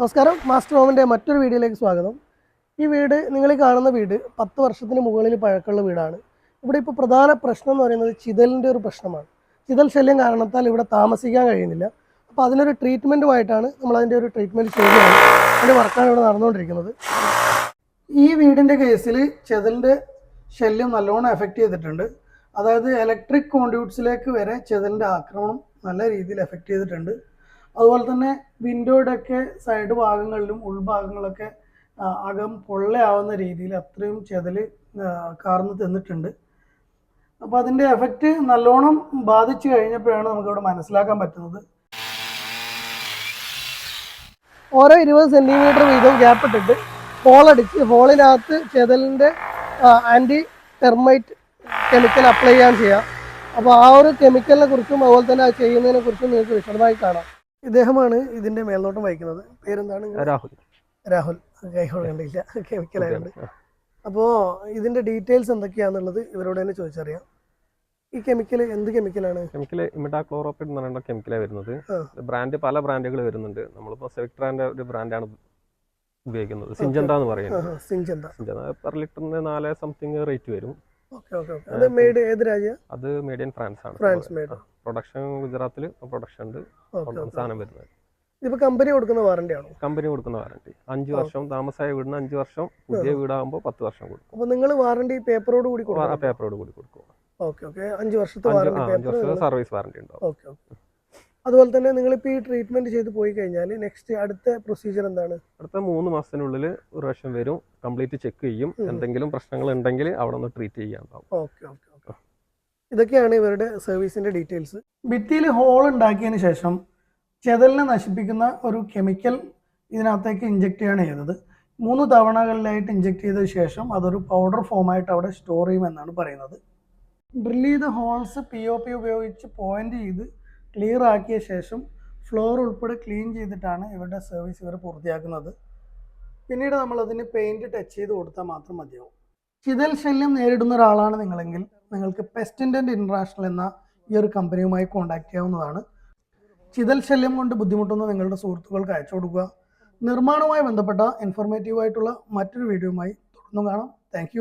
നമസ്കാരം. മാസ്റ്റർ ഹോമിന്റെ മറ്റൊരു വീഡിയോയിലേക്ക് സ്വാഗതം. ഈ വീട് നിങ്ങൾ കാണുന്ന വീട് പത്ത് വർഷത്തിന് മുകളിൽ പഴക്കമുള്ള വീടാണ്. ഇവിടെ ഇപ്പോൾ പ്രധാന പ്രശ്നം എന്ന് പറയുന്നത് ചിതലിന്റെ ഒരു പ്രശ്നമാണ്. ചിതൽ ശല്യം കാരണത്താൽ ഇവിടെ താമസിക്കാൻ കഴിയുന്നില്ല. അപ്പോൾ അതിനൊരു ട്രീറ്റ്മെന്റുമായിട്ടാണ് നമ്മൾ അതിന്റെ ഒരു ട്രീറ്റ്മെന്റ് ചെയ്യുകയാണ് അതിന്റെ വർക്കാണ് ഇവിടെ നടന്നുകൊണ്ടിരിക്കുന്നത്. ഈ വീടിന്റെ കേസിൽ ചെതലിന്റെ ശല്യം നല്ലോണം എഫക്റ്റ് ചെയ്തിട്ടുണ്ട്. അതായത് ഇലക്ട്രിക് കോൺഡ്യൂട്ട്സിലേക്ക് വരെ ചെതലിന്റെ ആക്രമണം നല്ല രീതിയിൽ എഫക്റ്റ് ചെയ്തിട്ടുണ്ട്. അതുപോലെ തന്നെ വിൻഡോയുടെ ഒക്കെ സൈഡ് ഭാഗങ്ങളിലും ഉൾഭാഗങ്ങളൊക്കെ അകം പൊള്ളയാവുന്ന രീതിയിൽ അത്രയും ചെതൽ കാർന്ന് തിന്നിട്ടുണ്ട്. അപ്പോൾ അതിന്റെ എഫക്റ്റ് നല്ലോണം ബാധിച്ചു കഴിഞ്ഞപ്പോഴാണ് നമുക്കിവിടെ മനസ്സിലാക്കാൻ പറ്റുന്നത്. ഓരോ ഇരുപത് സെന്റിമീറ്റർ വീതം ഗ്യാപ്പ് ഇട്ടിട്ട് ഹോളടിച്ച് ഹോളിനകത്ത് ചെതലിന്റെ ആന്റി ടെർമൈറ്റ് കെമിക്കൽ അപ്ലൈ ചെയ്യാൻ ചെയ്യാം. അപ്പോൾ ആ ഒരു കെമിക്കലിനെ കുറിച്ചും അതുപോലെ തന്നെ അത് ചെയ്യുന്നതിനെ കുറിച്ചും നിങ്ങൾക്ക് വിശദമായി കാണാം. ഇദ്ദേഹമാണ് ഇതിന്റെ മേൽനോട്ടം വഹിക്കുന്നത്. പേരെന്താണ് രാഹുൽ. രാഹുൽ. കൈകൊണ്ട് കണ്ടില്ല കെമിക്കലായതുകൊണ്ട് അപ്പോൾ ഇതിന്റെ ഡീറ്റെയിൽസ് എന്തൊക്കെയാണെന്നുള്ളത് ഇവരോട് തന്നെ ചോദിച്ചറിയാം. ഈ കെമിക്കൽ എന്ത് കെമിക്കലാണ്? കെമിക്കൽ ഇമിഡാ ക്ലോറോപ്പിഡ് എന്ന് പറയുന്ന കെമിക്കലാണ് വരുന്നത്. ബ്രാൻഡ് പല ബ്രാൻഡുകൾ വരുന്നുണ്ട്. നമ്മളിപ്പോൾ സെവിക്ട്രാന്റെ ഒരു ബ്രാൻഡാണ് ഉപയോഗിക്കുന്നത്. സിഞ്ചന്ത എന്ന് പറയുന്നത്. സിഞ്ചന്ത. സിഞ്ചന്ത പെർ ലിറ്ററിന് നാല് സംതിങ് റേറ്റ് വരും. അത് മേഡ് ഏത് രാജ്യം? അത് മേഡ് ഇൻ ഫ്രാൻസ് ആണ്. ഫ്രാൻസ് മെയ്ഡ് പ്രൊഡക്ഷൻ ഗുജറാത്തിൽ പ്രൊഡക്ഷൻ ഉണ്ട്. സാധനം വരുന്നത്. ഇതിപ്പോ കമ്പനി കൊടുക്കുന്ന വാറണ്ടി ആണോ? കമ്പനി കൊടുക്കുന്ന വാറണ്ടി അഞ്ച് വർഷം താമസമായ വീടിന് അഞ്ച് വർഷം പുതിയ വീടാകുമ്പോൾ പത്ത് വർഷം കൊടുക്കും. അപ്പോൾ നിങ്ങൾ വാറണ്ടി പേപ്പറോട് കൂടി പേപ്പറോട് കൂടി കൊടുക്കും. Okay okay. അഞ്ച് വർഷത്തെ വാറണ്ടി സർവീസ് വാറണ്ടി ഉണ്ടാവും. Okay okay. അതുപോലെ തന്നെ നിങ്ങൾ ഇപ്പോൾ ഈ ട്രീറ്റ്മെന്റ് ചെയ്ത് പോയി കഴിഞ്ഞാൽ നെക്സ്റ്റ് അടുത്ത പ്രൊസീജിയർ എന്താണ്? അടുത്ത മൂന്ന് മാസത്തിനുള്ളിൽ ഒരു പ്രാവശ്യം വരും. കംപ്ലീറ്റ് ചെക്ക് ചെയ്യും. എന്തെങ്കിലും പ്രശ്നങ്ങൾ ഉണ്ടെങ്കിൽ അവിടെ ഒന്ന് ട്രീറ്റ് ഓക്കെ ഓക്കെ ഓക്കെ. ഇതൊക്കെയാണ് ഇവരുടെ സർവീസിന്റെ ഡീറ്റെയിൽസ് ഭിത്തിയിൽ ഹോൾ ഉണ്ടാക്കിയതിന് ശേഷം ചെതലിനെ നശിപ്പിക്കുന്ന ഒരു കെമിക്കൽ ഇതിനകത്തേക്ക് ഇഞ്ചെക്ട് ചെയ്യാണ് ചെയ്തത്. മൂന്ന് തവണകളിലായിട്ട് ഇഞ്ചെക്ട് ചെയ്ത ശേഷം അതൊരു പൗഡർ ഫോമായിട്ട് അവിടെ സ്റ്റോർ ചെയ്യുമെന്നാണ് പറയുന്നത്. ഡ്രില്ല് ചെയ്ത ഹോൾസ് പി ഒ പി ഉപയോഗിച്ച് പോയിന്റ് ചെയ്ത് ക്ലിയർ ആക്കിയ ശേഷം ഫ്ലോർ ഉൾപ്പെടെ ക്ലീൻ ചെയ്തിട്ടാണ് ഇവരുടെ സർവീസ് ഇവർ പൂർത്തിയാക്കുന്നത്. പിന്നീട് നമ്മൾ അതിന് പെയിന്റ് ടച്ച് ചെയ്ത് കൊടുത്താൽ മാത്രം മതിയാവും. ചിതൽ ശല്യം നേരിടുന്ന ഒരാളാണ് നിങ്ങളെങ്കിൽ നിങ്ങൾക്ക് പെസ്റ്റന്റന്റ് ഇന്റർനാഷണൽ എന്ന ഈ ഒരു കമ്പനിയുമായി കോൺടാക്ട് ചെയ്യാവുന്നതാണ്. ചിതൽ ശല്യം കൊണ്ട് ബുദ്ധിമുട്ടുന്ന നിങ്ങളുടെ സുഹൃത്തുക്കൾക്ക് അയച്ചു കൊടുക്കുക. നിർമ്മാണവുമായി ബന്ധപ്പെട്ട ഇൻഫോർമേറ്റീവായിട്ടുള്ള മറ്റൊരു വീഡിയോയുമായി തുടർന്നും കാണാം. താങ്ക്